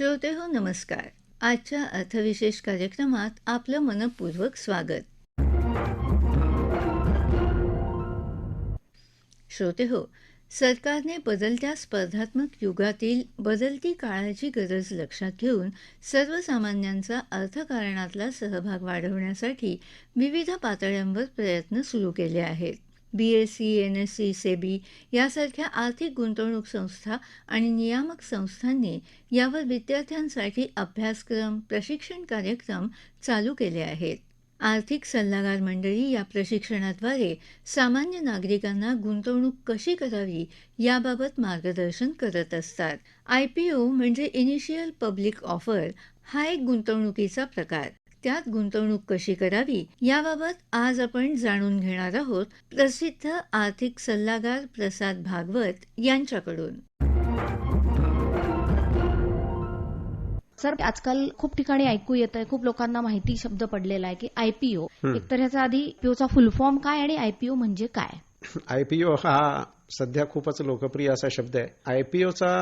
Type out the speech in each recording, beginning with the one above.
श्रोते हो नमस्कार. आजच्या अर्थविशेष कार्यक्रमात आपलं मनपूर्वक स्वागत. श्रोते हो सरकारने बदलत्या स्पर्धात्मक युगातील बदलती काळाची गरज लक्षात घेऊन सर्वसामान्यांचा अर्थकारणातला सहभाग वाढवण्यासाठी विविध पातळ्यांवर प्रयत्न सुरू केले आहेत. बीएससी एनएससी सेबी यासारख्या आर्थिक गुंतवणूक संस्था आणि नियामक संस्थांनी यावर विद्यार्थ्यांसाठी अभ्यासक्रम प्रशिक्षण कार्यक्रम चालू केले आहेत. आर्थिक सल्लागार मंडळी या प्रशिक्षणाद्वारे सामान्य नागरिकांना गुंतवणूक कशी करावी याबाबत मार्गदर्शन करत असतात. आय पी ओ म्हणजे इनिशियल पब्लिक ऑफर हा एक गुंतवणुकीचा प्रकार. त्यात गुंतवणूक कशी करावी याबाबत आज आपण जाणून घेणार आहोत प्रसिद्ध आर्थिक सल्लागार प्रसाद भागवत यांच्याकडून. सर आजकाल खूप ठिकाणी ऐकू येत आहे खूप लोकांना माहिती शब्द पडलेला आहे की आयपीओ एक तर ह्याचा आधी पीओचा फुल फॉर्म काय आणि आयपीओ म्हणजे काय? आयपीओ हा सध्या खूपच लोकप्रिय असा शब्द आहे. आयपीओचा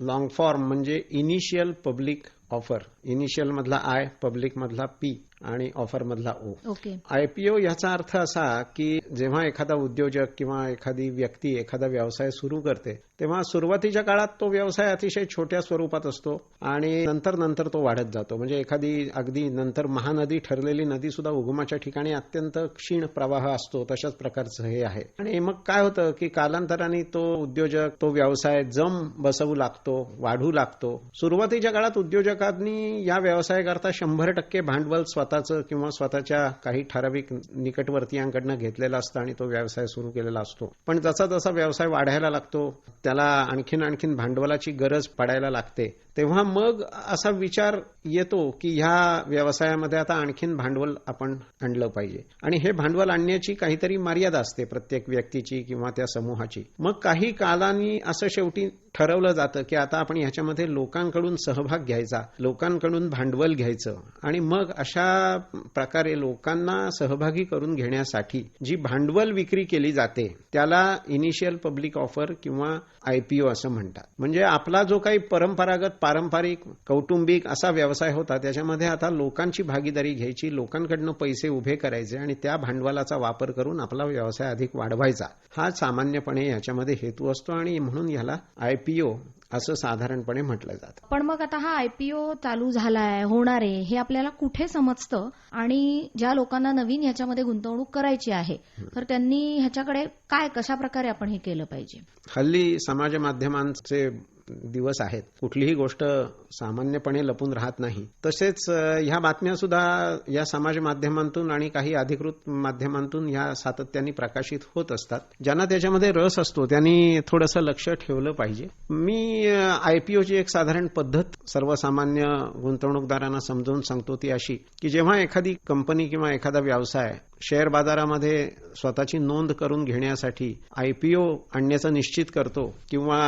लॉंग फॉर्म म्हणजे इनिशियल पब्लिक ऑफर. इनिशियल मधला आय पब्लिक मधला पी आणि ऑफर मधला ओ ओके आयपीओ याचा अर्थ असा की जेव्हा एखादा उद्योजक किंवा एखादी व्यक्ती एखादा व्यवसाय सुरू करते तेव्हा सुरुवातीच्या काळात तो व्यवसाय अतिशय छोट्या स्वरूपात असतो आणि नंतर नंतर तो वाढत जातो. म्हणजे एखादी अगदी नंतर महानदी ठरलेली नदी सुद्धा उगमाच्या ठिकाणी अत्यंत क्षीण प्रवाह असतो तशाच प्रकारचं हे आहे. आणि मग काय होतं की कालांतराने तो उद्योजक तो व्यवसाय जम बसवू लागतो वाढू लागतो. सुरुवातीच्या काळात उद्योजकांनी या व्यवसायाकरता शंभर टक्के भांडवल स्वतःचं किंवा स्वतःच्या काही ठराविक निकटवर्तीयांकडनं घेतलेलं असतं आणि तो व्यवसाय सुरू केलेला असतो. पण जसा जसा व्यवसाय वाढायला लागतो त्याला आणखीन आणखीन भांडवलाची गरज पडायला लागते. तेव्हा मग असा विचार येतो की ह्या व्यवसायामध्ये आता आणखीन भांडवल आपण आणलं पाहिजे. आणि हे भांडवल आणण्याची काहीतरी मर्यादा असते प्रत्येक व्यक्तीची किंवा त्या समूहाची. मग काही कालांनी असं शेवटी ठरवलं जातं की आता आपण ह्याच्यामध्ये लोकांकडून सहभाग घ्यायचा लोकांकडून भांडवल घ्यायचं आणि मग अशा प्रकारे लोकांना सहभागी करून घेण्यासाठी जी भांडवल विक्री केली जाते त्याला इनिशियल पब्लिक ऑफर किंवा आयपीओ असं म्हणतात. म्हणजे आपला जो काही परंपरागत पारंपरिक कौटुंबिक असा व्यवसाय होता. त्याच्यामध्ये आता लोकांची भागीदारी घ्यायची लोकांकडनं पैसे उभे करायचे आणि त्या भांडवलाचा वापर करून आपला व्यवसाय अधिक वाढवायचा. हा सामान्यपणे याच्यामध्ये हेतू असतो आणि म्हणून याला आयपीओ असं साधारणपणे म्हटलं जातं. पण मग आता हा आयपीओ चालू झालाय होणार आहे हे आपल्याला कुठे समजतं? आणि ज्या लोकांना नवीन ह्याच्यामध्ये गुंतवणूक करायची आहे तर त्यांनी ह्याच्याकडे काय कशा प्रकारे आपण हे केलं पाहिजे? हल्ली समाज माध्यमांचे दिवस आहेत. कुठलीही गोष्ट सामान्यपणे लपून राहत नाही. तसेच ह्या बातम्या सुद्धा या समाज माध्यमांतून आणि काही अधिकृत माध्यमांतून ह्या सातत्याने प्रकाशित होत असतात. ज्यांना त्याच्यामध्ये रस असतो त्यांनी थोडंसं लक्ष ठेवलं पाहिजे. मी आयपीओची एक साधारण पद्धत सर्वसामान्य गुंतवणूकदारांना समजून सांगतो ती अशी की जेव्हा एखादी कंपनी किंवा एखादा व्यवसाय शेअर बाजारामध्ये स्वतःची नोंद करून घेण्यासाठी आयपीओ आणण्याचं निश्चित करतो किंवा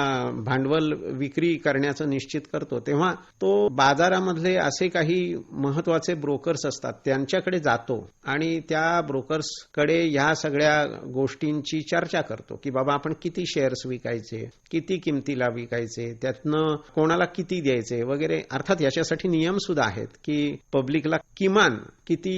भांडवल विक्री करण्याचं निश्चित करतो तेव्हा तो बाजारामधले असे काही महत्त्वाचे ब्रोकर्स असतात त्यांच्याकडे जातो आणि त्या ब्रोकर्सकडे ह्या सगळ्या गोष्टींची चर्चा करतो की बाबा आपण किती शेअर्स विकायचे किती किमतीला विकायचे त्यातनं कोणाला किती द्यायचे वगैरे अर्थात याच्यासाठी नियम सुद्धा आहेत की पब्लिकला किमान किती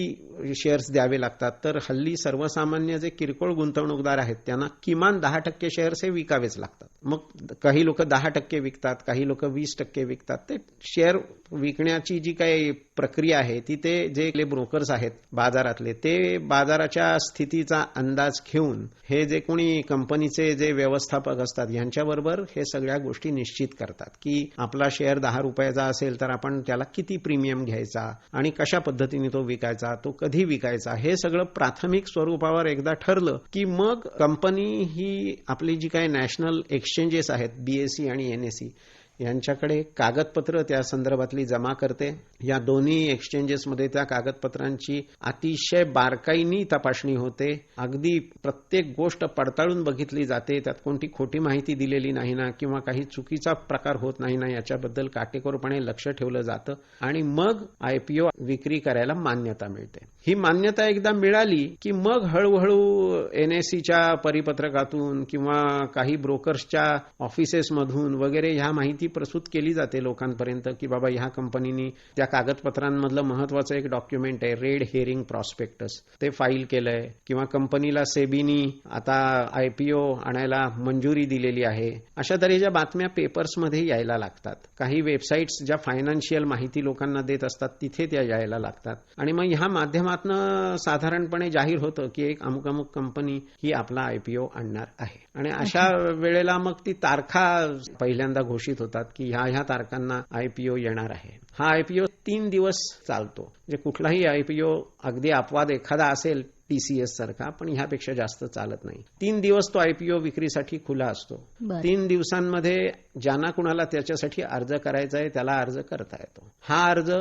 शेअर्स द्यावे लागतात तर हल्ली सर्वसामान्य जे किरकोळ गुंतवणूकदार आहेत त्यांना किमान दहा टक्के शेअर्स हे विकावेच लागतात. मग काही लोक दहा टक्के विकतात काही लोक वीस टक्के विकतात. ते शेअर विकण्याची जी काही प्रक्रिया आहे ती ते जे ब्रोकर्स आहेत बाजारातले ते बाजाराच्या स्थितीचा अंदाज घेऊन हे जे कोणी कंपनीचे जे व्यवस्थापक असतात यांच्याबरोबर हे सगळ्या गोष्टी निश्चित करतात की आपला शेअर दहा रुपयाचा असेल तर आपण त्याला किती प्रीमियम घ्यायचा आणि कशा पद्धतीने तो विकायचा तो कधी विकायचा हे सगळं प्राथमिक स्वरूपावर एकदा ठरलं की मग कंपनी ही आपली जी काही नॅशनल एक्सचेंजेस आहेत बीएससी आणि एनएससी यांच्याकडे कागदपत्र त्या संदर्भातली जमा करते. या दोन्ही एक्सचेंजेसमध्ये त्या कागदपत्रांची अतिशय बारकाईनी तपासणी होते. अगदी प्रत्येक गोष्ट पडताळून बघितली जाते. त्यात कोणती खोटी माहिती दिलेली नाही ना किंवा काही चुकीचा प्रकार होत नाही ना याच्याबद्दल काटेकोरपणे लक्ष ठेवलं जातं. आणि मग आयपीओ विक्री करायला मान्यता मिळते. ही मान्यता एकदा मिळाली की मग हळूहळू एनएससीच्या परिपत्रकातून किंवा काही ब्रोकर्सच्या ऑफिसेसमधून वगैरे ह्या माहिती प्रसूत केली जाते लोकांपर्यंत की बाबा ह्या कंपनीनी त्या कागदपत्रांमधलं महत्वाचं एक डॉक्युमेंट आहे रेड हेअरिंग प्रॉस्पेक्टस. ते फाईल केलंय. किंवा कंपनीला सेबीनी आता आयपीओ आणायला मंजुरी दिलेली आहे. अशा तऱ्हेच्या बातम्या पेपर्समध्ये यायला लागतात. काही वेबसाईट्स ज्या फायनान्शियल माहिती लोकांना देत असतात तिथे त्या यायला लागतात. आणि मग ह्या माध्यमातनं साधारणपणे जाहीर होतं की एक अमुक अमुक कंपनी ही आपला आयपीओ आणणार आहे. आणि अशा वेळेला मग ती तारखा पहिल्यांदा घोषित होतात. की ह्या ह्या तारखांना आयपीओ येणार आहे. हा आयपीओ तीन दिवस चालतो. म्हणजे कुठलाही आयपीओ अगदी अपवाद एखादा असेल टीसीएस सारखा पण ह्यापेक्षा जास्त चालत नाही. तीन दिवस तो आयपीओ विक्रीसाठी खुला असतो. तीन दिवसांमध्ये ज्यांना कुणाला त्याच्यासाठी अर्ज करायचा आहे त्याला अर्ज करता येतो. हा अर्ज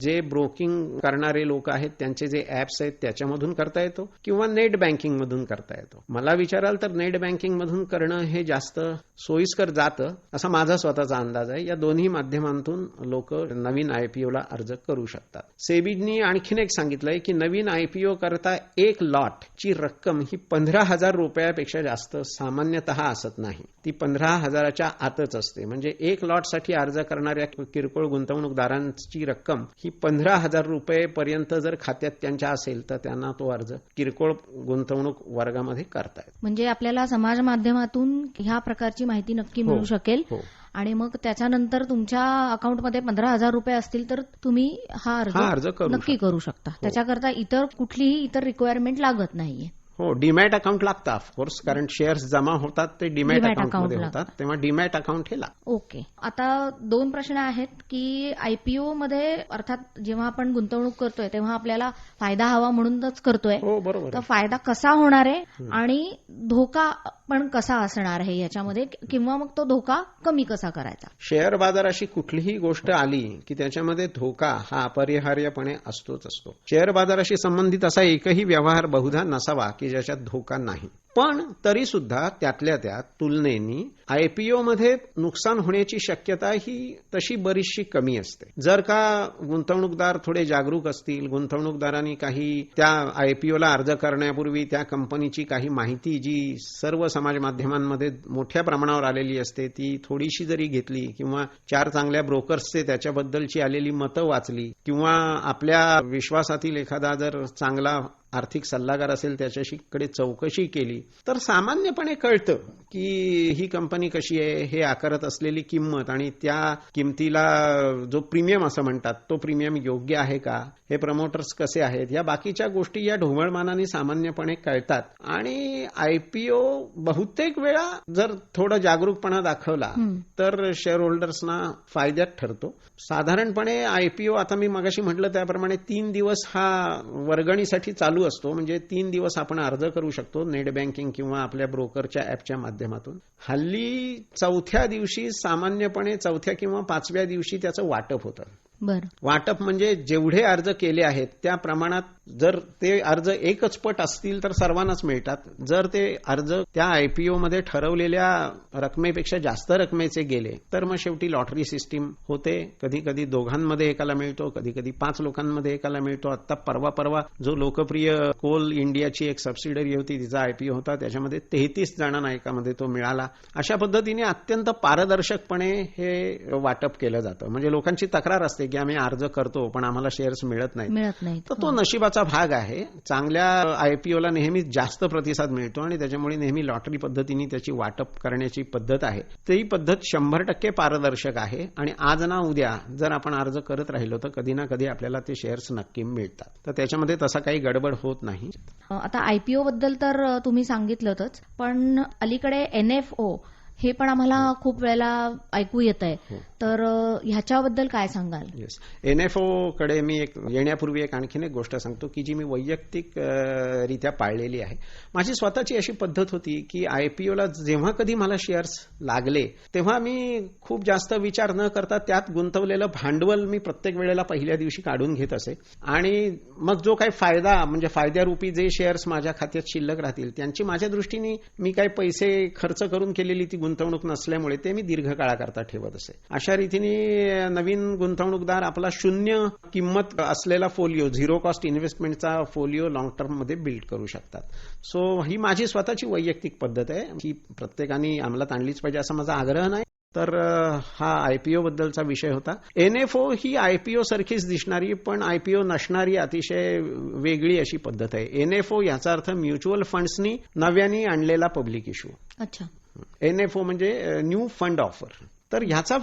जे ब्रोकिंग करणारे लोक आहेत त्यांचे जे ऍप्स आहेत त्याच्यामधून करता येतो किंवा नेट बँकिंग मधून करता येतो. मला विचाराल तर नेट बँकिंग मधून करणं हे जास्त सोयीस्कर जातं असा माझा स्वतःचा अंदाज आहे. या दोन्ही माध्यमांतून लोक नवीन आयपीओला अर्ज करू शकतात. सेबीजनी आणखीन एक सांगितलंय की नवीन आयपीओ करता एक लॉट ची रक्कम ही पंधरा हजार रुपयापेक्षा जास्त सामान्यतः असत नाही. ती पंधरा हजाराच्या आतच असते. म्हणजे एक लॉटसाठी अर्ज करणाऱ्या किरकोळ गुंतवणूकदारांची रक्कम ही पंधरा हजार रुपये पर्यंत जर खात्यात त्यांच्या असेल तर त्यांना तो अर्ज किरकोळ गुंतवणूक वर्गामध्ये करतायत म्हणजे आपल्याला समाज माध्यमातून ह्या प्रकारची माहिती नक्की मिळू हो. शकेल. हो. आणि मग त्याच्यानंतर तुमच्या अकाउंटमध्ये पंधरा हजार रुपये असतील तर तुम्ही हा हा अर्ज नक्की करू शकता. त्याच्याकरता इतर कुठलीही इतर रिक्वायरमेंट लागत नाहीये. हो डीमॅट अकाउंट लागतं ऑफकोर्स कारण शेअर्स जमा होतात ते डीमॅट Demat अकाउंटमध्ये account होतात तेव्हा डीमॅट अकाउंट हे लागतं. ओके. आता दोन प्रश्न आहेत की आयपीओ मध्ये अर्थात जेव्हा आपण गुंतवणूक करतोय तेव्हा आपल्याला फायदा हवा म्हणूनच करतोय. हो बरोबर तर. फायदा कसा होणार आहे आणि धोका पण कसा असणार आहे याच्यामध्ये किंवा मग तो धोका कमी कसा करायचा? शेअर बाजार अशी कुठलीही गोष्ट आली की त्याच्यामध्ये धोका हा अपरिहार्यपणे असतोच असतो. शेअर बाजाराशी संबंधित असा एकही व्यवहार बहुधा नसावा की ज्याच्यात धोका नाही. पण तरी सुद्धा त्यातल्या त्यात तुलनेनी आयपीओ मध्ये नुकसान होण्याची शक्यता ही तशी बरीचशी कमी असते. जर का गुंतवणूकदार थोडे जागरूक असतील गुंतवणूकदारांनी काही त्या आयपीओला अर्ज करण्यापूर्वी त्या कंपनीची काही माहिती जी सर्व समाज माध्यमांमध्ये मोठ्या प्रमाणावर आलेली असते ती थोडीशी जरी घेतली किंवा चार चांगल्या ब्रोकर्सचे त्याच्याबद्दलची आलेली मतं वाचली किंवा आपल्या विश्वासातील एखादा जर चांगला आर्थिक सल्लागार असेल त्याच्याशी कडे चौकशी केली तर सामान्यपणे कळतं की ही कंपनी कशी आहे हे आकारत असलेली किंमत आणि त्या किमतीला जो प्रीमियम असं म्हणतात तो प्रीमियम योग्य आहे का हे प्रमोटर्स कसे आहेत या बाकीच्या गोष्टी या ढोबळमानाने सामान्यपणे कळतात. आणि आयपीओ बहुतेक वेळा जर थोडं जागरूकपणा दाखवला तर शेअर होल्डर्सना फायद्यात ठरतो. साधारणपणे आयपीओ आता मी मगाशी म्हटलं त्याप्रमाणे तीन दिवस हा वर्गणीसाठी चालू असतो म्हणजे तीन दिवस आपण अर्ज करू शकतो नेट बँकिंग किंवा आपल्या ब्रोकरच्या ऍपच्या माध्यमातून. हल्ली चौथ्या दिवशी सामान्यपणे चौथ्या किंवा पाचव्या दिवशी त्याचं वाटप होतं. वाटप म्हणजे जेवढे अर्ज केले आहेत त्या प्रमाणात जर ते अर्ज एकच पट असतील तर सर्वांनाच मिळतात. जर ते अर्ज त्या आयपीओ मध्ये ठरवलेल्या रकमेपेक्षा जास्त रकमेचे गेले तर मग शेवटी लॉटरी सिस्टीम होते. कधी कधी दोघांमध्ये एकाला मिळतो कधी कधी पाच लोकांमध्ये एकाला मिळतो. आता परवा परवा जो लोकप्रिय कोल इंडियाची एक सबसिडरी होती तिचा आयपीओ होता त्याच्यामध्ये तेहतीस जणांना एकामध्ये तो मिळाला. अशा पद्धतीने अत्यंत पारदर्शकपणे हे वाटप केलं जातं. म्हणजे लोकांची तक्रार असते की आम्ही अर्ज करतो पण आम्हाला शेअर्स मिळत नाहीत. मिळत नाहीत तर तो नशिबाचा भाग आहे. चांगल्या आयपीओला नेहमीच जास्त प्रतिसाद मिळतो आणि त्याच्यामुळे नेहमी लॉटरी पद्धतीने त्याची वाटप करण्याची पद्धत आहे. ती पद्धत शंभर टक्के पारदर्शक आहे आणि आज ना उद्या जर आपण अर्ज करत राहिलो तर कधी ना कधी आपल्याला ते शेअर्स नक्की मिळतात. तर त्याच्यामध्ये तसा काही गडबड होत नाही. आता आयपीओ बद्दल तर तुम्ही सांगितलंच पण अलीकडे एनएफओ हे पण आम्हाला खूप वेळेला ऐकू येत आहे हो. तर ह्याच्याबद्दल काय सांगाल? येस एनएफओ कडे मी एक येण्यापूर्वी एक आणखीन एक गोष्ट सांगतो की जी मी वैयक्तिक रित्या पाळलेली आहे. माझी स्वतःची अशी पद्धत होती की आयपीओला जेव्हा कधी मला शेअर्स लागले तेव्हा मी खूप जास्त विचार न करता त्यात गुंतवलेलं भांडवल मी प्रत्येक वेळेला पहिल्या दिवशी काढून घेत असे. आणि मग जो काही फायदा म्हणजे फायद्यारूपी जे शेअर्स माझ्या खात्यात शिल्लक राहतील त्यांची माझ्या दृष्टीने मी काही पैसे खर्च करून केलेली ती गुंतवणूक नसल्यामुळे ते मी दीर्घकाळाकरता ठेवत असे. अशा रीतीने नवीन गुंतवणूकदार आपला शून्य किंमत असलेला फोलिओ झिरो कॉस्ट इन्व्हेस्टमेंटचा फोलिओ लॉंग टर्ममध्ये बिल्ड करू शकतात. सो ही माझी स्वतःची वैयक्तिक पद्धत आहे. ही प्रत्येकाने अंमलात आणलीच पाहिजे असा माझा आग्रह नाही. तर हा आयपीओ बद्दलचा विषय होता. एनएफओ ही आयपीओ सारखीच दिसणारी पण आयपीओ नसणारी अतिशय वेगळी अशी पद्धत आहे. एनएफओ याचा अर्थ म्युच्युअल फंड्सनी नव्याने आणलेला पब्लिक इश्यू अच्छा. एन एफ ओ म्हणजे न्यू फंड ऑफर. तर ह्याचा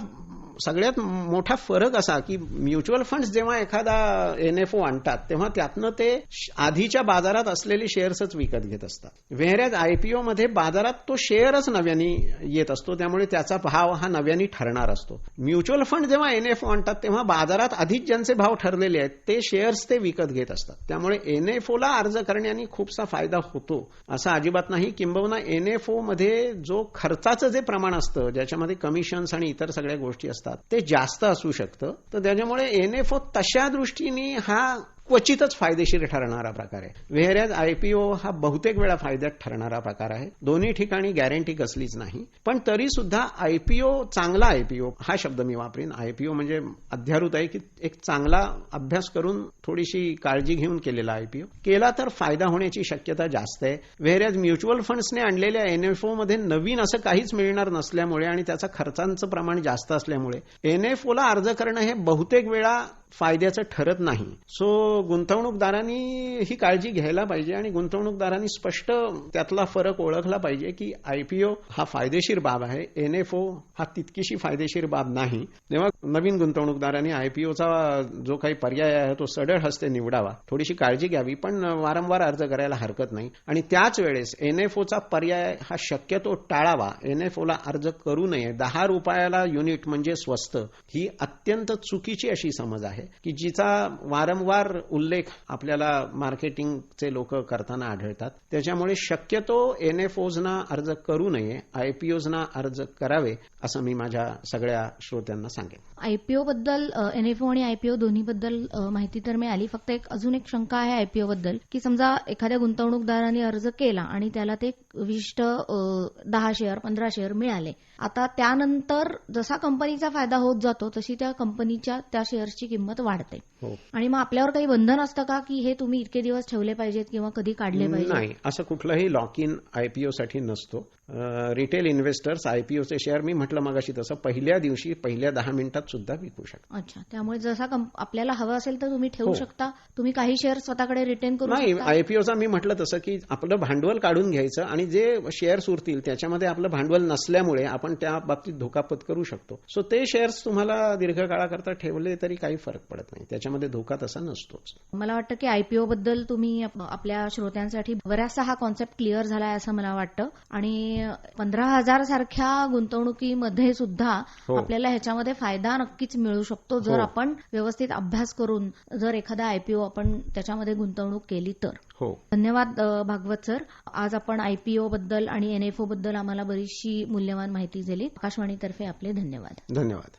सगळ्यात मोठा फरक असा की म्युच्युअल फंड्स जेव्हा एखादा एनएफओ आणतात तेव्हा त्यातनं ते आधीच्या बाजारात असलेले शेअर्सच विकत घेत असतात. वेहऱ्याज आयपीओ मध्ये बाजारात तो शेअरच नव्याने येत असतो त्यामुळे त्याचा भाव हा नव्याने ठरणार असतो. म्युच्युअल फंड जेव्हा एनएफओ आणतात तेव्हा बाजारात आधीच ज्यांचे भाव ठरलेले आहेत ते शेअर्स ते विकत घेत असतात. त्यामुळे एनएफओला अर्ज करण्याने खूपसा फायदा होतो असं अजिबात नाही. किंबहुना एनएफओ मध्ये जो खर्चाचं जे प्रमाण असतं ज्याच्यामध्ये कमिशन्स आणि इतर सगळ्या गोष्टी असतात ते जास्त असू शकतं. तर त्याच्यामुळे एन एफ ओ तशा दृष्टीने हा क्वचितच फायदेशीर ठरणारा प्रकार आहे. वेहऱ्याज आयपीओ हा बहुतेक वेळा फायद्यात ठरणारा प्रकार आहे. दोन्ही ठिकाणी गॅरंटी कसलीच नाही. पण तरी सुद्धा आयपीओ चांगला आयपीओ हा शब्द मी वापरेन. आयपीओ म्हणजे अध्यारूत आहे की एक चांगला अभ्यास करून थोडीशी काळजी घेऊन केलेला आयपीओ केला तर फायदा होण्याची शक्यता जास्त आहे. वेहऱ्याज म्युच्युअल फंड्सने आणलेल्या एनएफओ मध्ये नवीन असं काहीच मिळणार नसल्यामुळे आणि त्याचा खर्चांचं प्रमाण जास्त असल्यामुळे एनएफओला अर्ज करणं हे बहुतेक वेळा फायद्याचं ठरत नाही. सो गुंतवणूकदारांनी ही काळजी घ्यायला पाहिजे आणि गुंतवणूकदारांनी स्पष्ट त्यातला फरक ओळखला पाहिजे की आयपीओ हा फायदेशीर बाब आहे एनएफओ हा तितकीशी फायदेशीर बाब नाही. तेव्हा नवीन गुंतवणूकदारांनी आयपीओचा जो काही पर्याय आहे तो सडळ हस्ते निवडावा. थोडीशी काळजी घ्यावी पण वारंवार अर्ज करायला हरकत नाही. आणि त्याच वेळेस एनएफओचा पर्याय हा शक्यतो टाळावा. एनएफओला अर्ज करू नये. दहा रुपयाला युनिट म्हणजे स्वस्त. ही अत्यंत चुकीची अशी समज आहे. की जिचा वारंवार उल्लेख आपल्याला मार्केटिंगचे लोक करताना आढळतात. त्याच्यामुळे शक्यतो एनएफओजना अर्ज करू नये आयपीओजना अर्ज करावे असं मी माझ्या सगळ्या श्रोत्यांना सांगेन. आयपीओ बद्दल एनएफओ आणि आयपीओ दोन्ही बद्दल माहिती तर मिळाली. फक्त एक अजून एक शंका आहे आयपीओ बद्दल की समजा एखाद्या गुंतवणूकदाराने अर्ज केला आणि त्याला ते विशिष्ट दहा शेअर पंधरा शेअर मिळाले. आता त्यानंतर जसा कंपनीचा फायदा होत जातो तशी त्या कंपनीच्या त्या शेअर्सची किंमत वाढते. हो. आणि मग आपल्यावर काही बंधन असतं का की हे तुम्ही इतके दिवस ठेवले पाहिजेत किंवा कधी काढले पाहिजेत? नाही. असं कुठलंही लॉक इन आयपीओ साठी नसतो. रिटेल इन्व्हेस्टर्स आयपीओचे शेअर मी म्हटलं मगाशी तसं पहिल्या दिवशी पहिल्या दहा मिनिटात सुद्धा विकू शकतात अच्छा त्यामुळे जसा आपल्याला हवं असेल तर तुम्ही ठेवू हो. शकता. तुम्ही काही शेअर स्वतःकडे रिटेन करू नाही शकता. आयपीओचा मी म्हटलं तसं की आपलं भांडवल काढून घ्यायचं आणि जे शेअर्स उरतील त्याच्यामध्ये आपलं भांडवल नसल्यामुळे आपण त्या बाबतीत धोकापत करू शकतो. सो ते शेअर्स तुम्हाला दीर्घकाळाकरता ठेवले तरी काही फरक पडत नाही. त्याच्यामध्ये धोका तसा नसतोच. मला वाटतं की आयपीओ बद्दल तुम्ही आप- आपल्या श्रोत्यांसाठी बऱ्याचसा हा कॉन्सेप्ट क्लिअर झालाय असं मला वाटतं. आणि पंधरा हजार सारख्या गुंतवणुकीमध्ये सुद्धा हो. आपल्याला ह्याच्यामध्ये फायदा नक्कीच मिळू शकतो. जर हो. आपण व्यवस्थित अभ्यास करून जर एखादा आयपीओ आपण त्याच्यामध्ये गुंतवणूक केली तर. हो. धन्यवाद भागवत सर. आज आपण आयपीओ बद्दल आणि एनएफओ बद्दल आम्हाला बरीचशी मूल्यवान माहिती दिली आकाशवाणीतर्फे आपले धन्यवाद. धन्यवाद.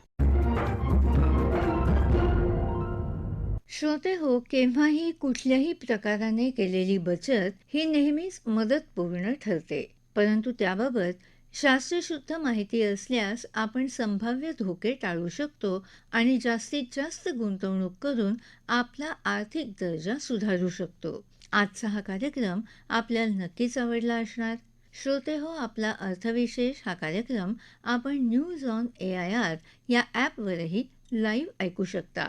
श्रोते हो केव्हाही कुठल्याही प्रकाराने केलेली बचत ही नेहमीच मदतपूर्ण ठरते. परंतु त्याबाबत शास्त्रशुद्ध माहिती असल्यास आपण संभाव्य धोके टाळू शकतो आणि जास्तीत जास्त गुंतवणूक करून आपला आर्थिक दर्जा सुधारू शकतो. आजचा हा कार्यक्रम आपल्याला नक्कीच आवडला असणार. श्रोते हो आपला अर्थविशेष हा कार्यक्रम आपण news on A I R या ॲपवरही लाईव्ह ऐकू शकता.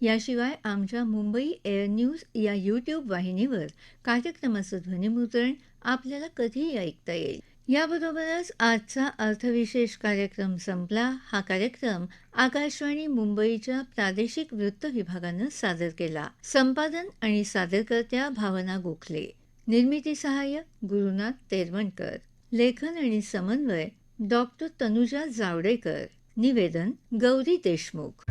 याशिवाय आमच्या मुंबई एअर न्यूज या यूट्यूब वाहिनीवर कार्यक्रमाचं ध्वनिमुद्रण आपल्याला कधीही ऐकता येईल. याबरोबरच आजचा अर्थविशेष कार्यक्रम संपला. हा कार्यक्रम आकाशवाणी मुंबईच्या प्रादेशिक वृत्त विभागानं सादर केला. संपादन आणि सादरकर्त्या भावना गोखले. निर्मिती सहाय्य गुरुनाथ तेरवणकर. लेखन आणि समन्वय डॉक्टर तनुजा जावडेकर. निवेदन गौरी देशमुख.